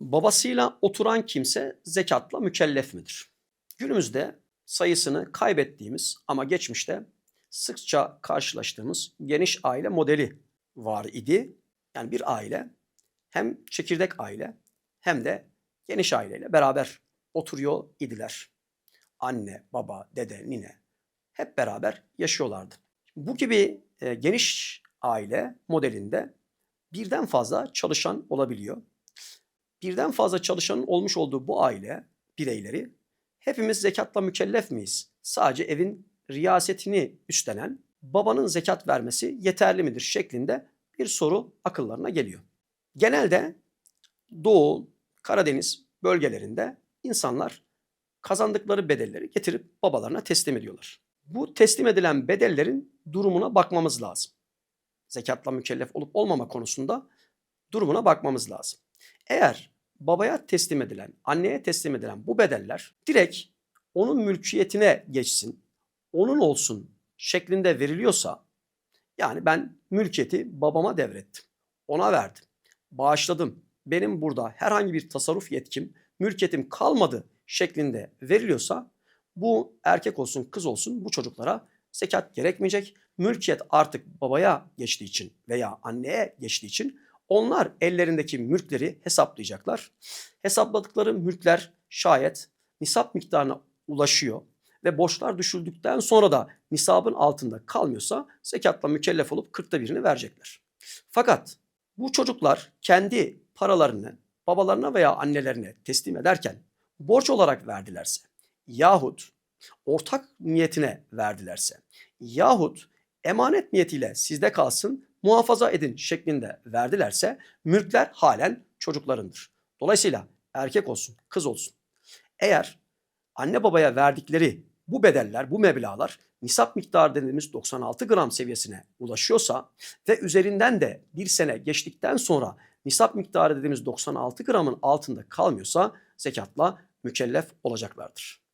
Babasıyla oturan kimse zekatla mükellef midir? Günümüzde sayısını kaybettiğimiz ama geçmişte sıkça karşılaştığımız geniş aile modeli var idi. Yani bir aile hem çekirdek aile hem de geniş aileyle beraber oturuyor idiler. Anne, baba, dede, nine hep beraber yaşıyorlardı. Bu gibi e, geniş aile modelinde birden fazla çalışan olabiliyor. Birden fazla çalışanın olmuş olduğu bu aile bireyleri hepimiz zekatla mükellef miyiz? Sadece evin riyasetini üstlenen babanın zekat vermesi yeterli midir şeklinde bir soru akıllarına geliyor. Genelde Doğu, Karadeniz bölgelerinde insanlar kazandıkları bedelleri getirip babalarına teslim ediyorlar. Bu teslim edilen bedellerin durumuna bakmamız lazım. Zekatla mükellef olup olmama konusunda durumuna bakmamız lazım. Eğer babaya teslim edilen, anneye teslim edilen bu bedeller direkt onun mülkiyetine geçsin, onun olsun şeklinde veriliyorsa yani ben mülkiyeti babama devrettim. Ona verdim. Bağışladım. Benim burada herhangi bir tasarruf yetkim, mülkiyetim kalmadı şeklinde veriliyorsa bu erkek olsun kız olsun bu çocuklara zekat gerekmeyecek. Mülkiyet artık babaya geçtiği için veya anneye geçtiği için onlar ellerindeki mülkleri hesaplayacaklar. Hesapladıkları mülkler şayet nisap miktarına ulaşıyor ve borçlar düşüldükten sonra da nisabın altında kalmıyorsa zekatla mükellef olup kırkta birini verecekler. Fakat bu çocuklar kendi paralarını babalarına veya annelerine teslim ederken borç olarak verdilerse yahut ortak niyetine verdilerse yahut emanet niyetiyle sizde kalsın muhafaza edin şeklinde verdilerse mülkler halen çocuklarındır. Dolayısıyla erkek olsun kız olsun eğer anne babaya verdikleri bu bedeller, bu meblağlar nisap miktarı dediğimiz 96 gram seviyesine ulaşıyorsa ve üzerinden de bir sene geçtikten sonra nisap miktarı dediğimiz 96 gramın altında kalmıyorsa zekatla mükellef olacaklardır.